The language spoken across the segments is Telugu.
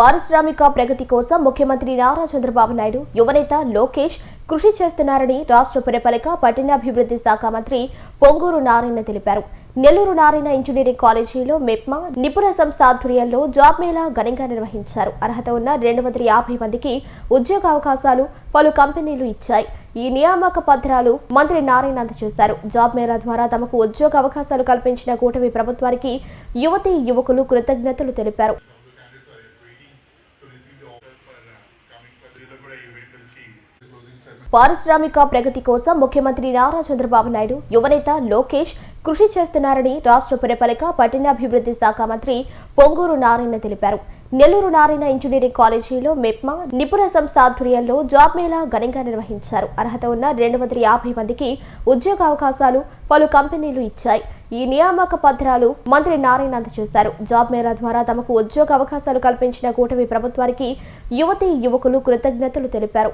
పారిశ్రామిక ప్రగతి కోసం ముఖ్యమంత్రి నారా చంద్రబాబు నాయుడు యువనేత లోకేష్ కృషి చేస్తున్నారని రాష్ట్ర పురపాలిక పట్టణాభివృద్ధి శాఖ మంత్రి పొంగూరు నారాయణ తెలిపారు. నెల్లూరు నారాయణ ఇంజనీరింగ్ కాలేజీలో మెప్మా నిపుణ సంస్థ ఆధ్వర్యంలో జాబ్ మేళా ఘనంగా నిర్వహించారు. అర్హత ఉన్న రెండు వందల యాభై మందికి ఉద్యోగ అవకాశాలు పలు కంపెనీలు ఇచ్చాయి. ఈ నియామక పత్రాలు మంత్రి నారాయణ అందజేశారు. జాబ్ మేళా ద్వారా తమకు ఉద్యోగ అవకాశాలు కల్పించిన కూటమి ప్రభుత్వానికి యువతి యువకులు కృతజ్ఞతలు తెలిపారు. పారిశ్రామిక ప్రగతి కోసం ముఖ్యమంత్రి నారా చంద్రబాబు నాయుడు యువనేత లోకేష్ కృషి చేస్తున్నారని రాష్ట్ర పురపాలిక పట్టణాభివృద్ధి శాఖ మంత్రి పొంగూరు నారాయణ తెలిపారు. నెల్లూరు నారాయణ ఇంజనీరింగ్ కాలేజీలో మెప్మా నిపుణ సంస్థ ఆధ్వర్యంలో జాబ్ మేళా ఘనంగా నిర్వహించారు. అర్హత ఉన్న రెండు వందల యాభై మందికి ఉద్యోగ అవకాశాలు పలు కంపెనీలు ఇచ్చాయి. ఈ నియామక పత్రాలు మంత్రి నారాయణ అందజేశారు. జాబ్ మేళా ద్వారా తమకు ఉద్యోగ అవకాశాలు కల్పించిన కూటమి ప్రభుత్వానికి యువతి యువకులు కృతజ్ఞతలు తెలిపారు.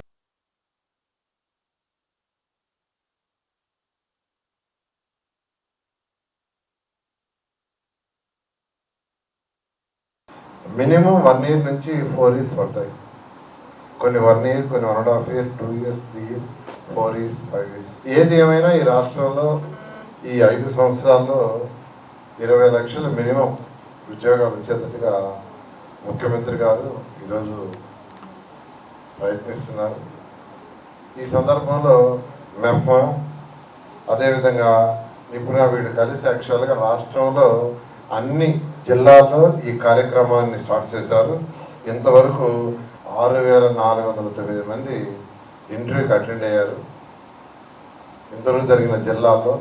మినిమం వన్ ఇయర్ నుంచి ఫోర్ ఇయర్స్ పడతాయి. కొన్ని వన్ ఇయర్ కొన్ని one and half year two years three years four years five years. ఏది ఏమైనా ఈ రాష్ట్రంలో ఈ ఐదు సంవత్సరాల్లో ఇరవై లక్షల మినిమం ఉద్యోగాలు వచ్చేటట్టుగా ముఖ్యమంత్రి గారు ఈరోజు ప్రయత్నిస్తున్నారు. ఈ సందర్భంలో మెఫ్మా అదేవిధంగా నిపుణ వీడు కలిసి యాక్చువల్గా రాష్ట్రంలో అన్ని జిల్లాల్లో ఈ కార్యక్రమాన్ని స్టార్ట్ చేశారు. ఇంతవరకు ఆరు వేల నాలుగు వందల తొమ్మిది మంది ఇంటర్వ్యూకి అటెండ్ అయ్యారు. ఇంతవరకు జరిగిన జిల్లాల్లో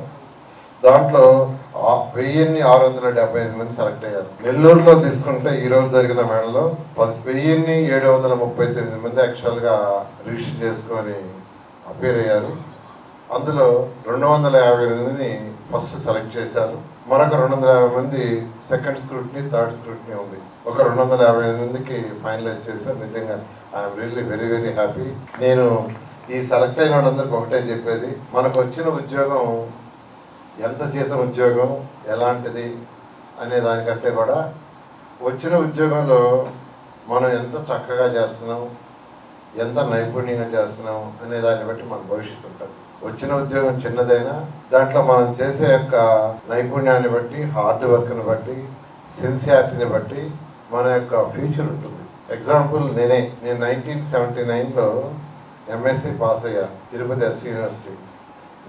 దాంట్లో ఆ- వెయ్యిన్ని ఆరు వందల డెబ్బై ఐదు మంది సెలెక్ట్ అయ్యారు. నెల్లూరులో తీసుకుంటే ఈ రోజు జరిగిన మేళలో పది- వెయ్యిన్ని ఏడు వందల ముప్పై తొమ్మిది మంది యాక్చువల్గా రిజిస్టర్ చేసుకొని అపేర్ అయ్యారు. అందులో రెండు వందల యాభై ఎనిమిదిని ఫస్ట్ సెలెక్ట్ చేశారు. మరొక రెండు వందల యాభై మంది సెకండ్ స్క్రూట్ని థర్డ్ స్క్రూట్ని ఉంది. ఒక రెండు వందల యాభై ఐదు మందికి ఫైనలైజ్ చేశారు. నిజంగా I'm really very very happy. నేను ఈ సెలెక్ట్ అయిన వాళ్ళందరికీ ఒకటే చెప్పేది. మనకు వచ్చిన ఉద్యోగం ఎంత జీతం ఉద్యోగం ఎలాంటిది అనే దానికంటే కూడా వచ్చిన ఉద్యోగంలో మనం ఎంత చక్కగా చేస్తున్నాం ఎంత నైపుణ్యంగా చేస్తున్నాం అనే దాన్ని బట్టి మన భవిష్యత్తు ఉంటుంది. వచ్చిన ఉద్యోగం చిన్నదైనా దాంట్లో మనం చేసే యొక్క నైపుణ్యాన్ని బట్టి హార్డ్ వర్క్ని బట్టి సిన్సియారిటీని బట్టి మన యొక్క ఫ్యూచర్ ఉంటుంది. ఎగ్జాంపుల్ నేనే. నేను నైన్టీన్ సెవెంటీ నైన్లో ఎంఎస్సి పాస్ అయ్యా Tirupati S university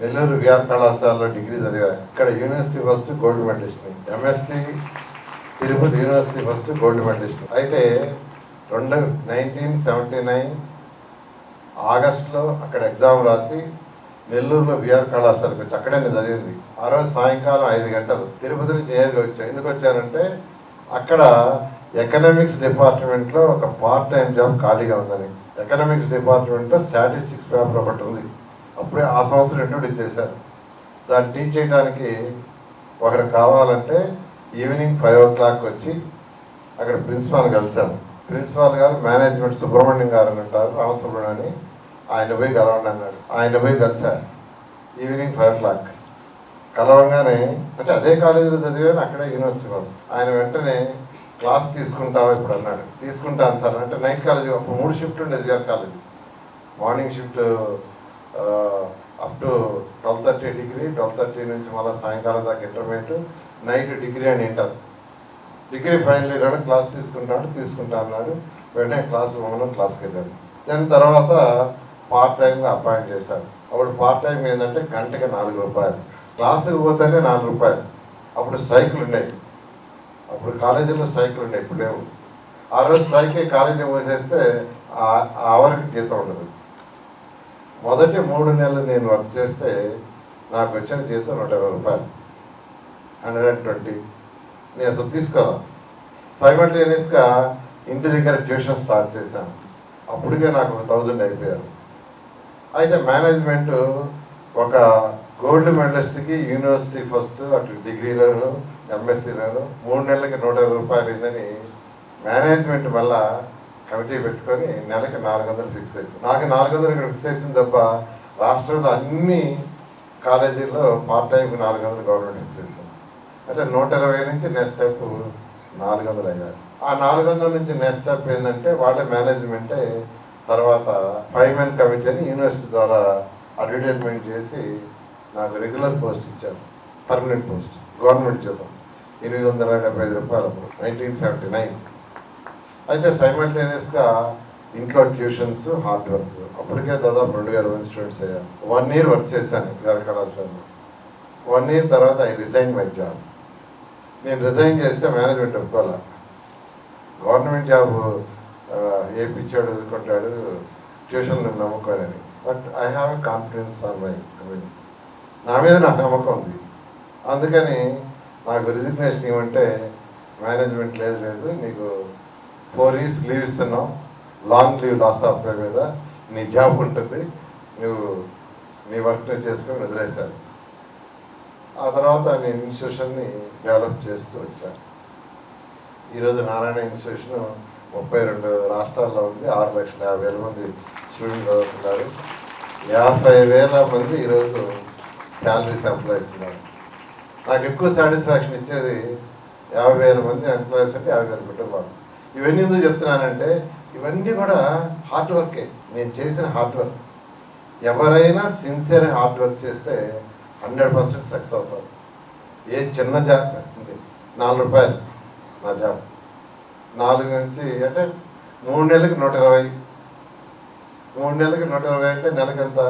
Nellore VR కళాశాలలో డిగ్రీ చదివా. ఇక్కడ university first gold మెడలిస్ట్ని MSc Tirupati university first gold medalist అయితే రెండు నైన్టీన్ సెవెంటీ నైన్ ఆగస్టులో అక్కడ ఎగ్జామ్ రాసి నెల్లూరులో విఆర్ కళాశాలకు వచ్చి అక్కడే నేను చదివింది. ఆ రోజు సాయంకాలం ఐదు గంటలు తిరుపతి నుంచి నేరుగా వచ్చాను ఎందుకు వచ్చానంటే అక్కడ ఎకనామిక్స్ డిపార్ట్మెంట్లో ఒక పార్ట్ టైం జాబ్ ఖాళీగా ఉందని. ఎకనామిక్స్ డిపార్ట్మెంట్లో స్టాటిస్టిక్స్ పేపర్ ఒకటి ఉంది. అప్పుడే ఆ సంవత్సరం ఇంట్రొడ్యూస్ చేశారు. దాన్ని టీచ్ చేయడానికి ఒకరు కావాలంటే ఈవినింగ్ ఫైవ్ ఓ క్లాక్ వచ్చి అక్కడ ప్రిన్సిపాల్ కలిశాను. ప్రిన్సిపాల్ గారు మేనేజ్మెంట్ సుబ్రహ్మణ్యం గారు అని అంటారు రామసుబ్రహ్మణ్యం అని. ఆయన పోయి కలవండి అన్నాడు. ఆయన పోయి కలిశారు ఈవినింగ్ ఫైవ్ ఓ క్లాక్ కలవంగానే అంటే అదే కాలేజీలో చదివాను అక్కడే యూనివర్సిటీ ఫస్ట్ ఆయన వెంటనే క్లాస్ తీసుకుంటావా ఇప్పుడు అన్నాడు. తీసుకుంటాను సార్. అంటే నైట్ కాలేజీ అప్పుడు మూడు షిఫ్ట్ ఉండేది VR college morning shift up to twelve thirty degree twelve thirty నుంచి మళ్ళీ సాయంకాలం దాకా ఇంటర్మీడియట్ నైట్ డిగ్రీ అని inter degree final year class తీసుకుంటాడు తీసుకుంటా అన్నాడు. వెంటనే క్లాస్ పోమని క్లాస్కి వెళ్ళాను. దాని తర్వాత పార్ట్ టైంగా అపాయింట్ చేశారు. అప్పుడు పార్ట్ టైం ఏంటంటే గంటకి నాలుగు రూపాయలు. క్లాసుకి పోతేనే నాలుగు రూపాయలు. అప్పుడు స్ట్రైకులు ఉన్నాయి. అప్పుడు కాలేజీలో స్ట్రైకులు ఉన్నాయి. ఇప్పుడు లేవు. ఆ రోజు స్ట్రైక్ కాలేజీ పోసేస్తే ఆ జీతం ఉండదు. మొదటి మూడు నెలలు నేను వర్క్ చేస్తే నాకు వచ్చిన జీతం నూట ఇరవై రూపాయలు. హండ్రెడ్ అండ్ ట్వంటీ నేను అసలు తీసుకోవాలి సైమల్టేనియస్గా ఇంటి దగ్గర ట్యూషన్ స్టార్ట్ చేశాను. అప్పటికే నాకు ఒక థౌజండ్ అయిపోయారు. అయితే మేనేజ్మెంట్ ఒక గోల్డ్ మెడలిస్ట్కి యూనివర్సిటీ ఫస్ట్ అటు డిగ్రీలోను ఎంఎస్సీలోను మూడు నెలలకి నూట ఇరవై రూపాయలు అయిందని మేనేజ్మెంట్ మళ్ళా కమిటీ పెట్టుకొని నెలకి నాలుగు వందలు ఫిక్స్ చేసింది. నాకు నాలుగు వందలు ఇక్కడ ఫిక్స్ చేసింది తప్ప రాష్ట్రంలో అన్ని కాలేజీల్లో పార్ట్ టైంకి నాలుగు వందలు గవర్నమెంట్ ఫిక్స్ చేసింది. అంటే నూట ఇరవై నుంచి నెక్స్ట్ స్టెప్ నాలుగు వందలు అయ్యారు. ఆ నాలుగు వందల నుంచి నెక్స్ట్ స్టెప్ ఏంటంటే వాళ్ళ మేనేజ్మెంటే తర్వాత ఫైవ్ మెన్ కమిటీ అని యూనివర్సిటీ ద్వారా అడ్వర్టైజ్మెంట్ చేసి నాకు రెగ్యులర్ పోస్ట్ ఇచ్చారు. Permanent post. గవర్నమెంట్ జీతం. ఎనిమిది వందల డెబ్బై ఐదు రూపాయలు అప్పుడు. Nineteen seventy nine. అయితే సైమల్టేనియస్గా ఇంట్లో ట్యూషన్స్ హార్డ్ వర్క్. అప్పటికే దాదాపు రెండు వేల మంది స్టూడెంట్స్ అయ్యారు. వన్ ఇయర్ వర్క్ చేశాను గారి కళాశాలలో వన్ ఇయర్ తర్వాత ఐ రిజైన్ మై జాబ్. నేను రిజైన్ చేస్తే మేనేజ్మెంట్ ఒప్పుకోవాలి గవర్నమెంట్ జాబ్ ఏ పిచ్చాడు వదులుకుంటాడు ట్యూషన్లు నమ్ముకోనని but I have a confidence on my community నా మీద నాకు నమ్మకం ఉంది. అందుకని నాకు రిజిగ్నేషన్ ఇవ్వంటే మేనేజ్మెంట్ లేదు లేదు. నీకు ఫోర్ ఇయర్స్ లీవ్ ఇస్తున్నావు long leave loss of pay మీద నీ జాబ్ ఉంటుంది. నువ్వు నీ వర్క్ చేసుకొని వదిలేశాను ఆ తర్వాత నేను ఇన్స్టిట్యూషన్ని డెవలప్ చేస్తూ వచ్చాను. ఈరోజు నారాయణ ఇన్స్టిట్యూషన్ ముప్పై రెండు రాష్ట్రాల్లో ఉంది ఆరు లక్షల యాభై వేల మంది స్టూడెంట్ చదువుతున్నారు. యాభై వేల మంది ఈరోజు శాలరీస్ ఎంప్లాయీస్ ఉన్నారు. నాకు ఎక్కువ సాటిస్ఫాక్షన్ ఇచ్చేది యాభై వేల మంది ఎంప్లాయీస్ అంటే యాభై వేల కుటుంబాలు. ఇవన్నీ ఎందుకు చెప్తున్నానంటే ఇవన్నీ కూడా హార్డ్ వర్కే నేను చేసిన హార్డ్ వర్క్ ఎవరైనా సిన్సియర్ హార్డ్ వర్క్ చేస్తే హండ్రెడ్ పర్సెంట్ సక్సెస్ అవుతారు. ఏ చిన్న జాబ్ ఉంది నాలుగు రూపాయలు నా జాబ్. నాలుగు నుంచి అంటే మూడు నెలలకు నూట ఇరవై. మూడు నెలలకు నూట ఇరవై అంటే నెలకి ఎంత?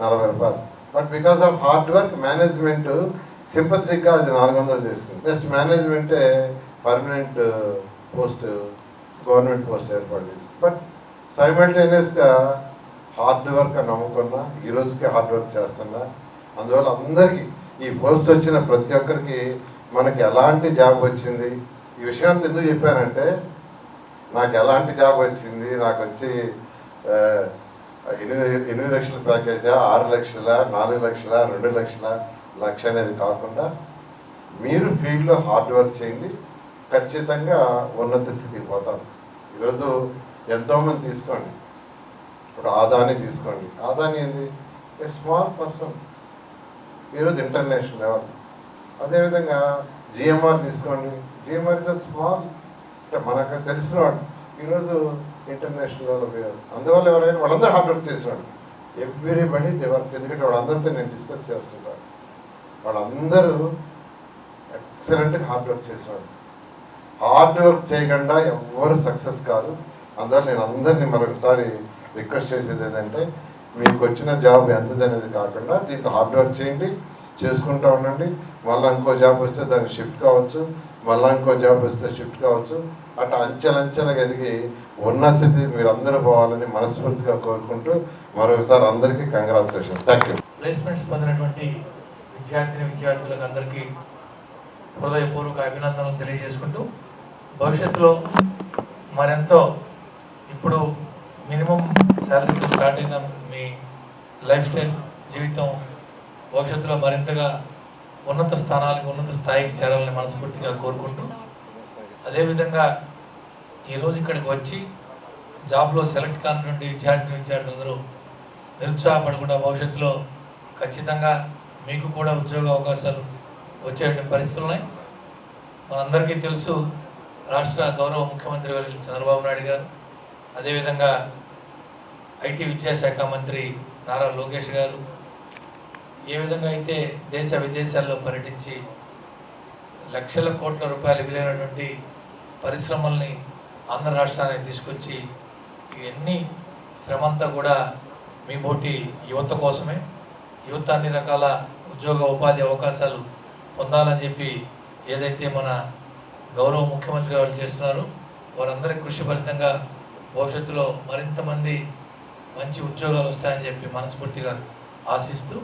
నలభై రూపాయలు. But because of hard work management సింపథిక్గా అది నాలుగు వందలు చేస్తుంది. నెక్స్ట్ మేనేజ్మెంటే పర్మనెంట్ పోస్ట్ గవర్నమెంట్ పోస్ట్ ఏర్పాటు చేసింది బట్ సైమల్టేనియస్గా హార్డ్ వర్క్ అని నమ్ముకున్నా ఈ రోజుకి హార్డ్ వర్క్ చేస్తున్నా. అందువల్ల అందరికీ ఈ పోస్ట్ వచ్చిన ప్రతి ఒక్కరికి మనకి ఎలాంటి జాబ్ వచ్చింది? ఈ విషయాన్ని ఎందుకు చెప్పానంటే నాకు ఎలాంటి జాబ్ వచ్చింది నాకు వచ్చి ఎనిమిది ఎనిమిది లక్షల ప్యాకేజా ఆరు లక్షల నాలుగు లక్షల రెండు లక్షల లక్ష అనేది కాకుండా మీరు ఫీల్డ్లో హార్డ్ వర్క్ చేయండి ఖచ్చితంగా ఉన్నత స్థితికి పోతారు. ఈరోజు ఎంతోమంది తీసుకోండి. ఇప్పుడు ఆదాని తీసుకోండి. ఆదాని ఏంది? A small person. ఈరోజు ఇంటర్నేషనల్ లెవెల్. అదేవిధంగా జిఎంఆర్ తీసుకోండి. జిఎంఆర్ ఇస్ స్మాల్ అంటే మనకు తెలిసిన వాడు. ఈరోజు ఇంటర్నేషనల్ అందువల్ల ఎవరైనా వాళ్ళందరూ హార్డ్వర్క్ చేసినాడు ఎవ్రీబడి దేవర్క్ ఎందుకంటే వాళ్ళందరితో నేను డిస్కస్ చేస్తుంటాను. వాళ్ళందరూ ఎక్సలెంట్గా హార్డ్ వర్క్ చేసినాడు హార్డ్ వర్క్ చేయకుండా ఎవ్వరు సక్సెస్ కాదు అందువల్ల నేను అందరినీ మరొకసారి రిక్వెస్ట్ చేసేది ఏంటంటే మీకు వచ్చిన జాబ్ ఎంతది అనేది కాకుండా దీంట్లో హార్డ్ వర్క్ చేయండి. చేసుకుంటూ ఉండండి. మళ్ళీ ఇంకో జాబ్ వస్తే దానికి షిఫ్ట్ కావచ్చు. మళ్ళీ ఇంకో జాబ్ వస్తే షిఫ్ట్ కావచ్చు. అట్లా అంచెలంచెలుగా ఎదిగి ఉన్న స్థితి మీరు అందరూ పోవాలని మనస్ఫూర్తిగా కోరుకుంటూ మరొకసారి అందరికీ కంగ్రాచులేషన్స్ థ్యాంక్ యూ ప్లేస్మెంట్స్ పొందినటువంటి విద్యార్థిని విద్యార్థులకు అందరికీ హృదయపూర్వక అభినందనలు తెలియజేసుకుంటూ భవిష్యత్తులో మరెంతో ఇప్పుడు మినిమం శాలరీతో స్టార్ట్ అయిన మీ లైఫ్ స్టైల్ జీవితం భవిష్యత్తులో మరింతగా ఉన్నత స్థానాలకు ఉన్నత స్థాయికి చేరాలని మనస్ఫూర్తిగా కోరుకుంటూ అదేవిధంగా ఈరోజు ఇక్కడికి వచ్చి జాబ్లో సెలెక్ట్ కానిటువంటి విద్యార్థి విద్యార్థులందరూ నిరుత్సాహపడకుండా భవిష్యత్తులో ఖచ్చితంగా మీకు కూడా ఉద్యోగ అవకాశాలు వచ్చేటువంటి పరిస్థితులు ఉన్నాయి. మనందరికీ తెలుసు రాష్ట్ర గౌరవ ముఖ్యమంత్రి వర్యులు చంద్రబాబు నాయుడు గారు అదేవిధంగా ఐటీ విద్యాశాఖ మంత్రి నారా లోకేష్ గారు ఏ విధంగా అయితే దేశ విదేశాల్లో పర్యటించి లక్షల కోట్ల రూపాయలు విలువైనటువంటి పరిశ్రమల్ని ఆంధ్ర రాష్ట్రానికి తీసుకొచ్చి ఇవన్నీ శ్రమంతా కూడా మీ పోటీ యువత కోసమే. యువత అన్ని రకాల ఉద్యోగ ఉపాధి అవకాశాలు పొందాలని చెప్పి ఏదైతే మన గౌరవ ముఖ్యమంత్రి వారు చేస్తున్నారు వారందరి కృషి ఫలితంగా భవిష్యత్తులో మరింత మంది మంచి ఉద్యోగాలు వస్తాయని చెప్పి మనస్ఫూర్తిగా ఆశిస్తూ